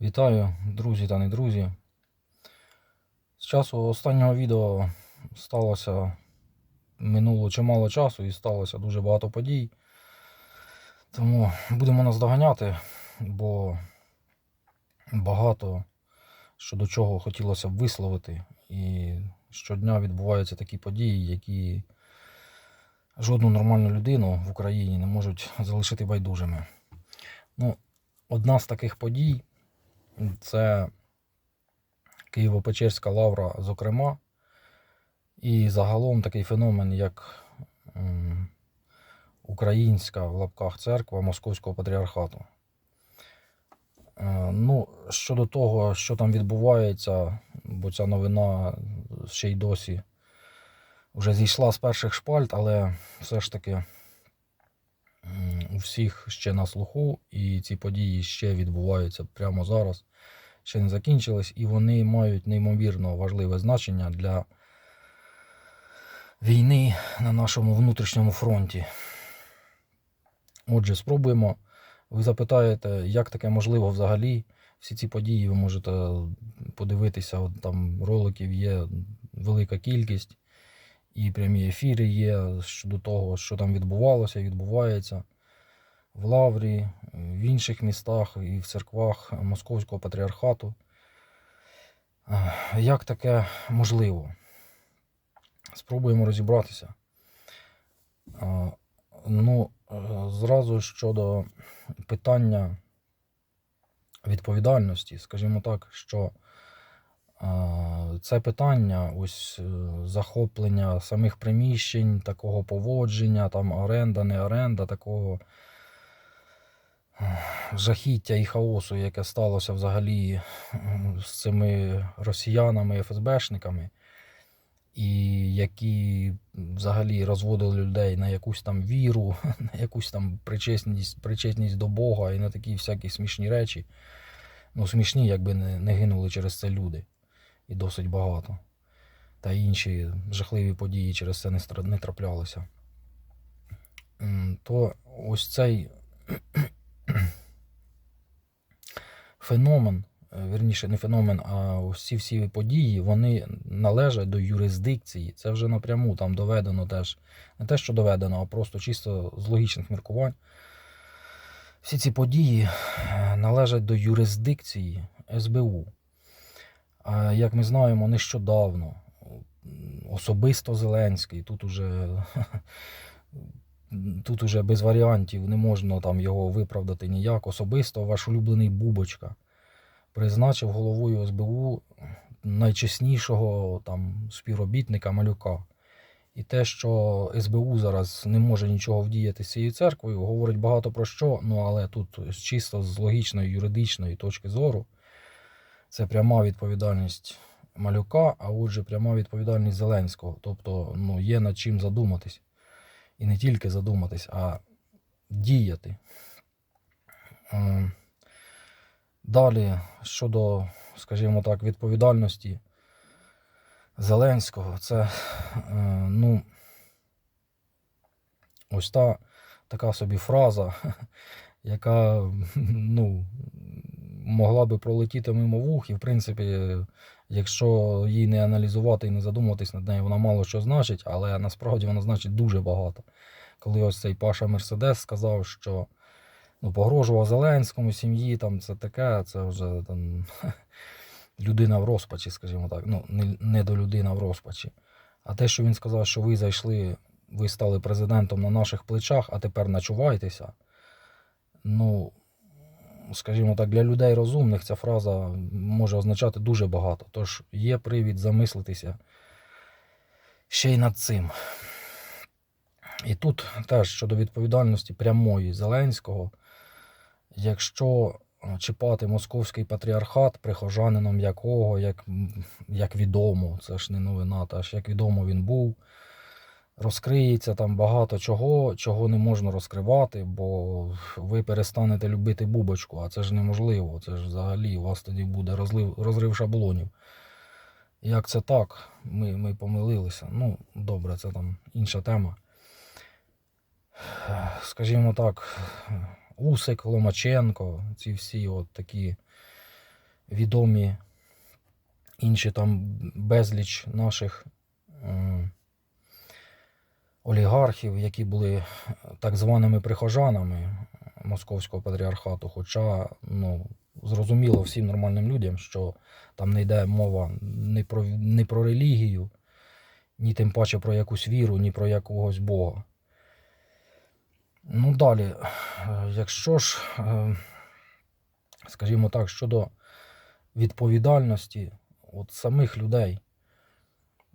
Вітаю, друзі та не друзі. З часу останнього відео сталося минуло чимало часу і сталося дуже багато подій. Тому будемо наздоганяти, бо багато щодо чого хотілося б висловити. І щодня відбуваються такі події, які жодну нормальну людину в Україні не можуть залишити байдужими. Ну, одна з таких подій це Києво-Печерська лавра, зокрема, і загалом такий феномен, як Українська в лапках церква Московського патріархату. Е, Ну, щодо того, що там відбувається, бо ця новина ще й досі вже зійшла з перших шпальт, але все ж таки у всіх ще на слуху, і ці події ще відбуваються прямо зараз, ще не закінчились, і вони мають неймовірно важливе значення для війни на нашому внутрішньому фронті. Отже, спробуємо. Ви запитаєте, як таке можливо взагалі. Всі ці події ви можете подивитися, от там роликів є велика кількість, і прямі ефіри є щодо того, що там відбувалося відбувається в Лаврі, в інших містах і в церквах Московського патріархату. Е, Як таке можливо? Спробуємо розібратися. Е, Ну, е, зразу щодо питання відповідальності, скажімо так, що е, це питання ось е, захоплення самих приміщень, такого поводження, там оренда, не оренда, такого е, жахіття і хаосу, яке сталося взагалі з цими росіянами, ФСБшниками, і які взагалі розводили людей на якусь там віру, на якусь там причесність, причесність до Бога і на такі всякі смішні речі. Ну, смішні, якби не, не гинули через це люди. І досить багато. Та інші жахливі події через це не, не траплялися. То ось цей феномен, е, вірніше, не феномен, а ці всі події, вони належать до юрисдикції. Це вже напряму там доведено теж. Не те, що доведено, а просто чисто з логічних міркувань. Всі ці події е, належать до юрисдикції СБУ. Як ми знаємо, нещодавно особисто Зеленський, тут уже, тут уже без варіантів не можна там його виправдати ніяк. Особисто ваш улюблений Бубочка призначив головою СБУ найчеснішого там співробітника Малюка. І те, що СБУ зараз не може нічого вдіяти з цією церквою, говорить багато про що. Ну але тут чисто з логічної юридичної точки зору, це пряма відповідальність Малюка, а отже, пряма відповідальність Зеленського. Тобто ну, є над чим задуматись. І не тільки задуматись, а діяти. Е, Далі, щодо, скажімо так, відповідальності Зеленського, це е, ну, ось та така собі фраза, яка ну, могла би пролетіти мимо вух, і в принципі, якщо її не аналізувати і не задумуватись над нею, вона мало що значить, але насправді вона значить дуже багато. Коли ось цей Паша Мерседес сказав, що ну, погрожував Зеленському сім'ї, там це таке, це вже там людина в розпачі, скажімо так. Ну, не, не до людина в розпачі. А те, що він сказав, що ви зайшли, ви стали президентом на наших плечах, а тепер начувайтеся. Ну, скажімо так, для людей розумних ця фраза може означати дуже багато. Тож є привід замислитися ще й над цим. І тут теж щодо відповідальності прямої Зеленського, якщо е, чіпати московський патріархат, прихожанином якого, як, як відомо, це ж не новина, та ж як відомо він був, розкриється там багато чого, чого не можна розкривати, бо ви перестанете любити бубочку, а це ж неможливо. Це ж взагалі у вас тоді буде розлив, розрив шаблонів. Як це так? Ми, ми помилилися. Ну, добре, це там інша тема скажімо так, Усик, Ломаченко, ці всі от такі відомі інші там безліч наших олігархів, які були так званими прихожанами Московського патріархату. Хоча, ну, зрозуміло всім нормальним людям, що там не йде мова ні про, ні про релігію, ні тим паче про якусь віру, ні про якогось Бога. Ну, далі, е, якщо ж, е, скажімо так, щодо відповідальності от самих людей,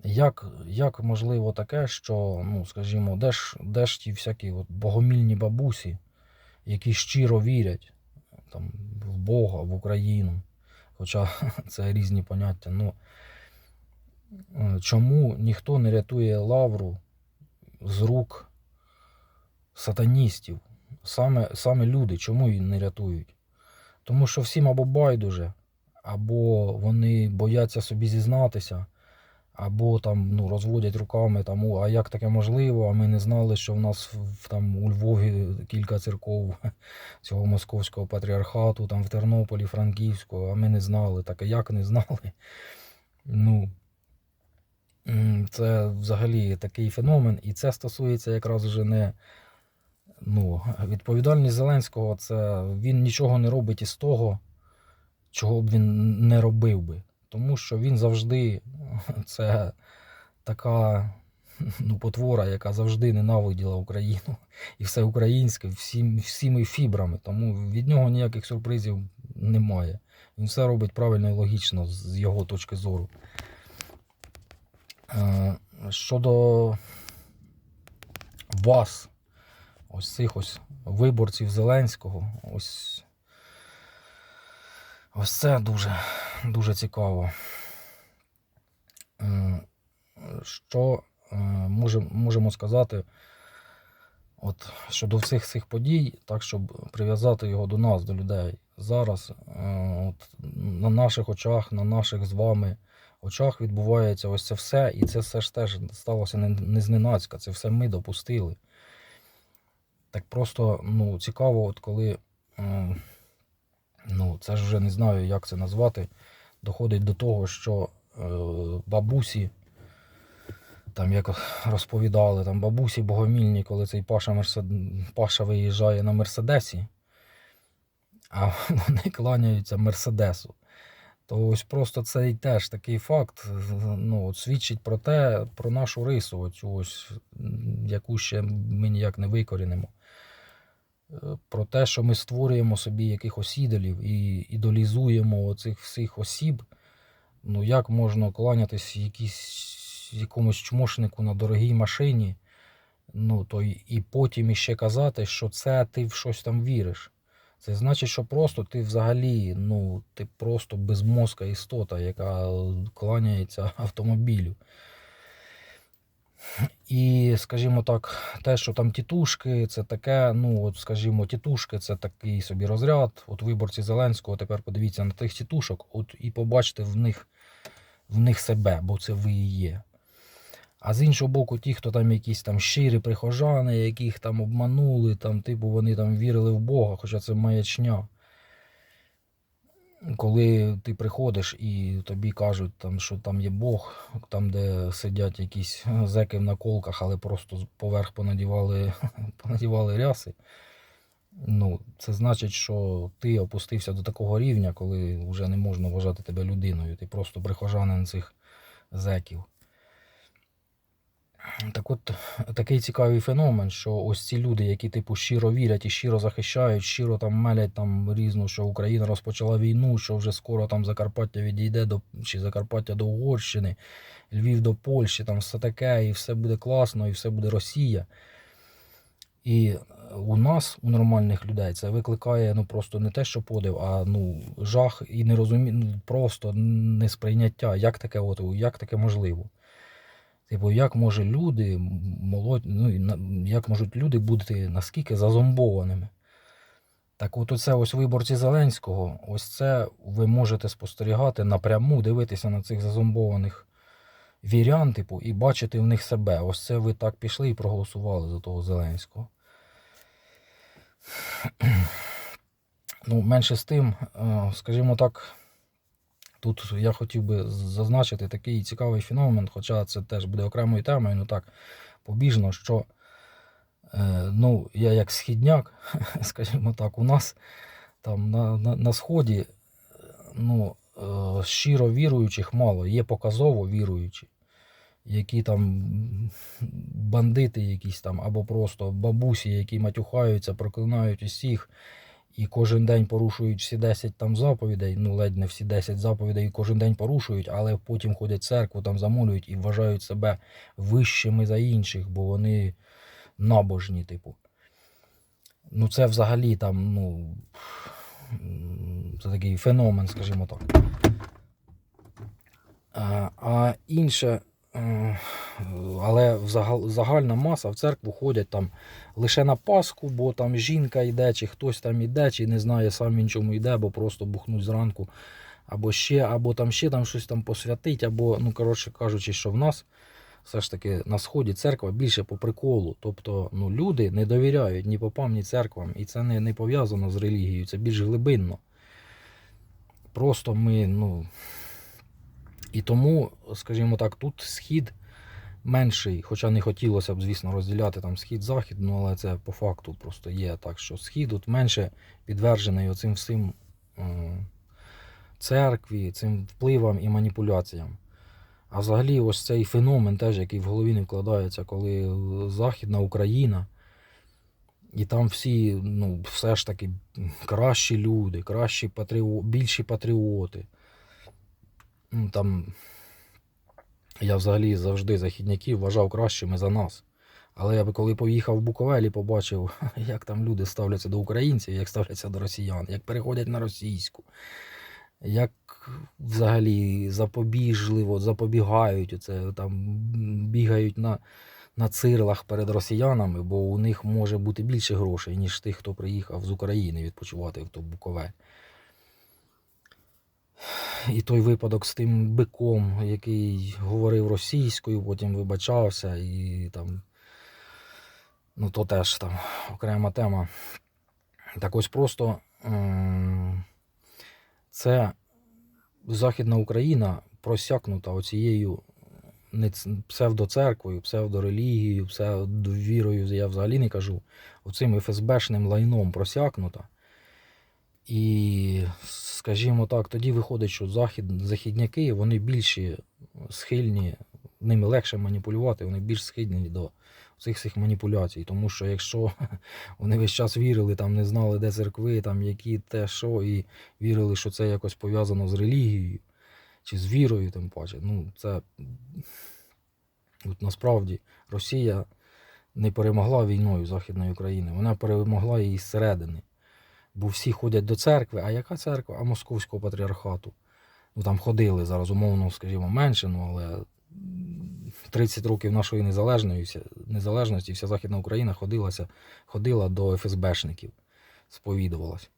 як, як можливо таке, що, ну, скажімо, де ж, де ж ті всякі от богомільні бабусі, які щиро вірять там, в Бога, в Україну, хоча це різні поняття. Ну, е, чому ніхто не рятує лавру з рук сатаністів? Саме, саме люди, чому її не рятують? Тому що всім або байдуже, або вони бояться собі зізнатися, або там ну, розводять руками, там, а як таке можливо, а ми не знали, що в нас там, у Львові кілька церков цього московського патріархату, там в Тернополі, Франківську, а ми не знали. Так а як не знали? Ну, це взагалі такий феномен, і це стосується якраз вже не ну, відповідальність Зеленського, це він нічого не робить із того, чого б він не робив би. Тому що він завжди це така ну, потвора, яка завжди ненавиділа Україну і все українське всім, всіми фібрами. Тому від нього ніяких сюрпризів немає. Він все робить правильно і логічно з його точки зору. Е, Щодо вас, ось цих ось виборців Зеленського, ось, ось це дуже, дуже цікаво. Е, Що е, можемо сказати от, щодо всіх цих подій, так, щоб прив'язати його до нас, до людей. Зараз е, от, на наших очах, на наших з вами очах відбувається ось це все, і це все ж теж сталося не, не зненацька, це все ми допустили. Так просто ну, цікаво, от коли, ну, це ж вже не знаю, як це назвати, доходить до того, що е, бабусі, там як розповідали, там бабусі богомільні, коли цей Паша, Мерсед... Паша виїжджає на Мерседесі, а вони кланяються Мерседесу. То ось просто цей теж такий факт ну, от свідчить про те, про нашу рису, оцю ось, яку ще ми ніяк не викорінимо. Про те, що ми створюємо собі якихось ідолів і ідолізуємо цих всіх осіб. Ну як можна кланятись якійсь, якомусь чмошнику на дорогій машині, ну, то і потім іще казати, що це ти в щось там віриш. Це значить, що просто ти взагалі, ну, ти просто безмозка істота, яка кланяється автомобілю. І, скажімо так, те, що там тітушки, це таке, ну, от, скажімо, тітушки це такий собі розряд. От виборці Зеленського, тепер подивіться на тих тітушок, от і побачите в них, в них себе, бо це ви і є. А з іншого боку, ті, хто там якісь там щирі прихожани, яких там обманули, там, типу, вони там вірили в Бога, хоча це маячня. Коли ти приходиш і тобі кажуть, там, що там є Бог, там, де сидять якісь зеки в наколках, але просто поверх понадівали, понадівали ряси. Ну, це значить, що ти опустився до такого рівня, коли вже не можна вважати тебе людиною. Ти просто прихожанин цих зеків. Так от такий цікавий феномен, що ось ці люди, які типу щиро вірять і щиро захищають, щиро там мелять там різно, що Україна розпочала війну, що вже скоро там Закарпаття відійде до чи Закарпаття до Угорщини, Львів до Польщі, там все таке, і все буде класно, і все буде Росія. І у нас, у нормальних людей, це викликає ну просто не те, що подив, а ну жах і нерозуміння, ну, просто несприйняття. Як таке, от, як таке можливо? Типу, як може люди молодь, ну, як можуть люди бути наскільки зазомбованими? Так от оце ось виборці Зеленського, ось це ви можете спостерігати напряму, дивитися на цих зазомбованих вірян, типу, і бачити в них себе. Ось це ви так пішли і проголосували за того Зеленського. Ну, менше з тим, е, скажімо так, Тут я хотів би зазначити такий цікавий феномен, хоча це теж буде окремою темою, ну так, побіжно, що е, ну, я як східняк, скажімо так, у нас там на, на, на сході е, ну, е, щиро віруючих мало, є показово віруючі, які там бандити якісь там, або просто бабусі, які матюхаються, проклинають усіх. І кожен день порушують всі 10 там заповідей, ну ледь не всі 10 заповідей, і кожен день порушують, але потім ходять в церкву, там замолюють і вважають себе вищими за інших, бо вони набожні, типу. Ну, це взагалі там, ну. Це такий феномен, скажімо так. А, а інше, але загальна маса в церкву ходять там лише на Пасху, бо там жінка йде, чи хтось там йде, чи не знає сам він чому йде, бо просто бухнуть зранку, або ще, або там ще там щось там посвятить, або, ну, коротше кажучи, що в нас все ж таки на сході церква більше по приколу. Тобто ну, люди не довіряють ні попам, ні церквам, і це не, не пов'язано з релігією, це більш глибинно. Просто ми, ну. І тому, скажімо так, тут схід менший, хоча не хотілося б, звісно, розділяти там схід-захід, ну але це по факту просто є так, що схід тут менше підтверджений оцим всім е, церкві, цим впливам і маніпуляціям. А взагалі, ось цей феномен, теж, який в голові не вкладається, коли Західна Україна, і там всі, ну, все ж таки кращі люди, кращі патріо... більші патріоти. Там я взагалі завжди західняків вважав кращими за нас. Але я би коли поїхав в Буковель і побачив, як там люди ставляться до українців, як ставляться до росіян, як переходять на російську, як взагалі запобіжливо запобігають оце, там бігають на, на цирлах перед росіянами, бо у них може бути більше грошей, ніж тих, хто приїхав з України відпочивати в то Буковель. І той випадок з тим биком, який говорив російською, потім вибачався, і там. Ну, то теж там окрема тема. Так ось просто ем, це Західна Україна просякнута оцією псевдоцерквою, псевдорелігією, псевдовірою, я взагалі не кажу, оцим ФСБшним лайном просякнута. І, скажімо так, тоді виходить, що захід, західняки вони більші схильні, ними легше маніпулювати, вони більш схильні до цих всіх маніпуляцій. Тому що якщо вони весь час вірили, там не знали, де церкви, там які те, що, і вірили, що це якось пов'язано з релігією чи з вірою, тим паче. Ну, це от насправді Росія не перемогла війною Західної України, вона перемогла її зсередини. Бо всі ходять до церкви. А яка церква? А московського патріархату. Ну там ходили зараз, умовно, скажімо, менше, ну але 30 років нашої незалежної, незалежності вся Західна Україна ходилася, ходила до ФСБшників, сповідувалась.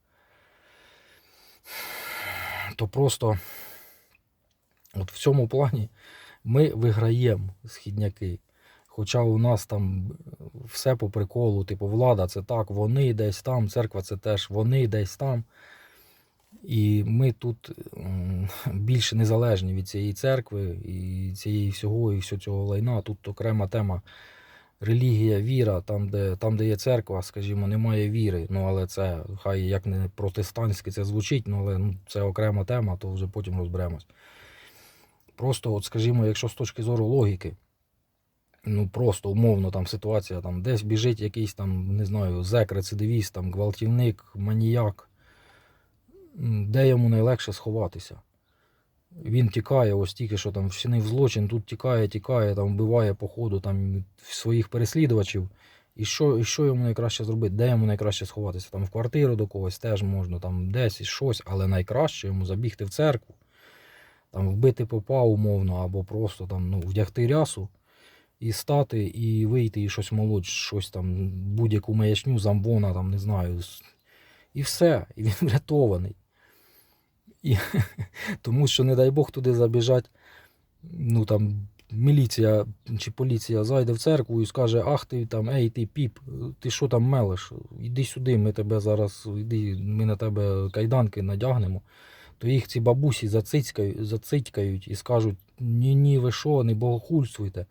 То просто от в цьому плані ми виграємо східняки. Хоча у нас там все по приколу, типу, влада це так, вони десь там, церква це теж вони десь там. І ми тут більш незалежні від цієї церкви і цієї всього, і всього цього лайна. Тут окрема тема релігія, віра, там, де, там, де є церква, скажімо, немає віри. Ну, але це хай як не протестантське це звучить, ну, але ну, це окрема тема, то вже потім розберемось. Просто, от, скажімо, якщо з точки зору логіки, ну просто умовно там ситуація, там десь біжить якийсь там, не знаю, зек, рецидивіст, там, гвалтівник, маніяк. Де йому найлегше сховатися? Він тікає, ось тільки що там вчинив злочин, тут тікає, тікає, там вбиває по ходу там своїх переслідувачів. І що, і що йому найкраще зробити? Де йому найкраще сховатися? Там в квартиру до когось теж можна, там десь і щось, але найкраще йому забігти в церкву, там вбити попа умовно, або просто там, ну, вдягти рясу і стати, і вийти, і щось молоть, щось там, будь-яку маячню, замбона, там, не знаю. І все, і він врятований. І, тому що, не дай Бог, туди забіжать, ну там міліція чи поліція зайде в церкву і скаже, ах ти там, ей ти піп, ти що там мелиш? Іди сюди, ми тебе зараз, іди, ми на тебе кайданки надягнемо. то їх ці бабусі зацицькають, зацитькають і скажуть: ні, ні, ви що, не богохульствуйте.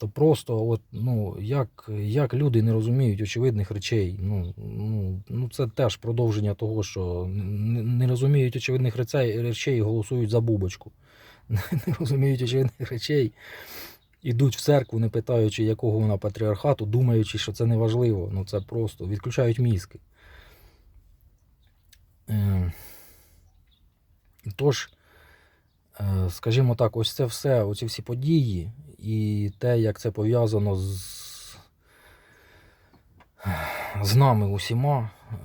То просто, от, ну, як, як люди не розуміють очевидних речей. Ну, ну, ну, це теж продовження того, що не, розуміють очевидних речей, і голосують за бубочку. Не розуміють очевидних речей, ідуть в церкву, не питаючи, якого вона патріархату, думаючи, що це не важливо. Ну це просто відключають мізки. Е, Тож, скажімо так, ось це все, оці всі події і те, як це пов'язано з, з нами усіма, е,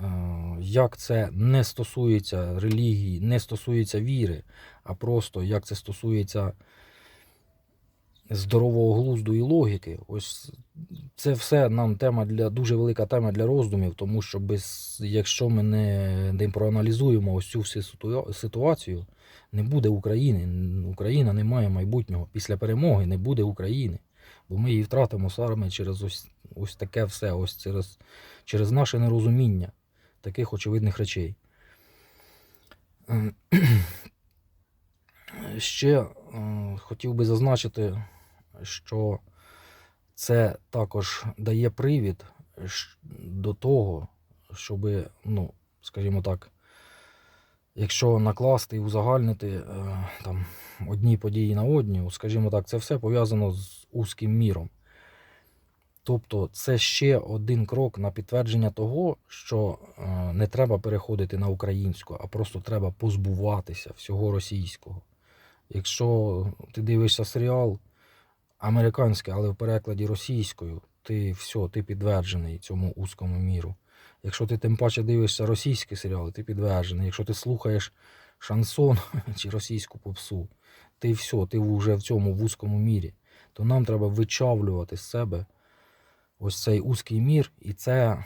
як це не стосується релігії, не стосується віри, а просто як це стосується здорового глузду і логіки. Ось це все нам тема для дуже велика тема для роздумів, тому що без, якщо ми не, не проаналізуємо ось цю всю ситуацію, не буде України. Україна не має майбутнього. Після перемоги не буде України. Бо ми її втратимо саме через ось, ось таке все, ось через, через наше нерозуміння таких очевидних речей. Ем, Ще е, хотів би зазначити, що це також дає привід до того, щоб, ну, скажімо так, якщо накласти і узагальнити е, там, одні події на одні, скажімо так, це все пов'язано з узким міром. Тобто це ще один крок на підтвердження того, що е, не треба переходити на українську, а просто треба позбуватися всього російського. Якщо ти дивишся серіал американський, але в перекладі російською, ти все, ти підтверджений цьому узкому міру. Якщо ти тим паче дивишся російські серіали, ти підтверджений. Якщо ти слухаєш шансон чи російську попсу, ти все, ти вже в цьому вузькому мірі. То нам треба вичавлювати з себе ось цей узкий мір, і це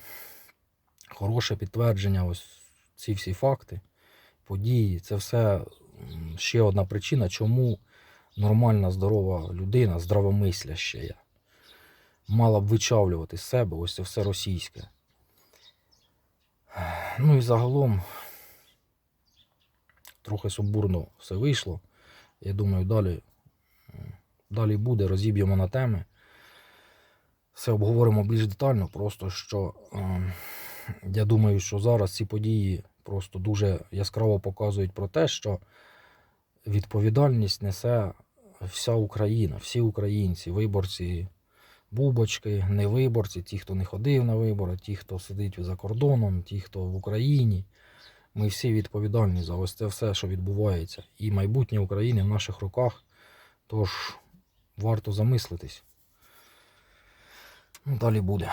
хороше підтвердження, ось ці всі факти, події. Це все ще одна причина, чому нормальна, здорова людина, здравомисляща, мала б вичавлювати з себе ось це все російське. Ну і загалом трохи сумбурно все вийшло. Я думаю, далі, далі буде, розіб'ємо на теми. Все обговоримо більш детально, просто що ем, я думаю, що зараз ці події просто дуже яскраво показують про те, що відповідальність несе вся Україна, всі українці, виборці бубочки, не виборці, ті, хто не ходив на вибори, ті, хто сидить за кордоном, ті, хто в Україні. Ми всі відповідальні за ось це все, що відбувається. І майбутнє України в наших руках. Тож варто замислитись. Ну, далі буде.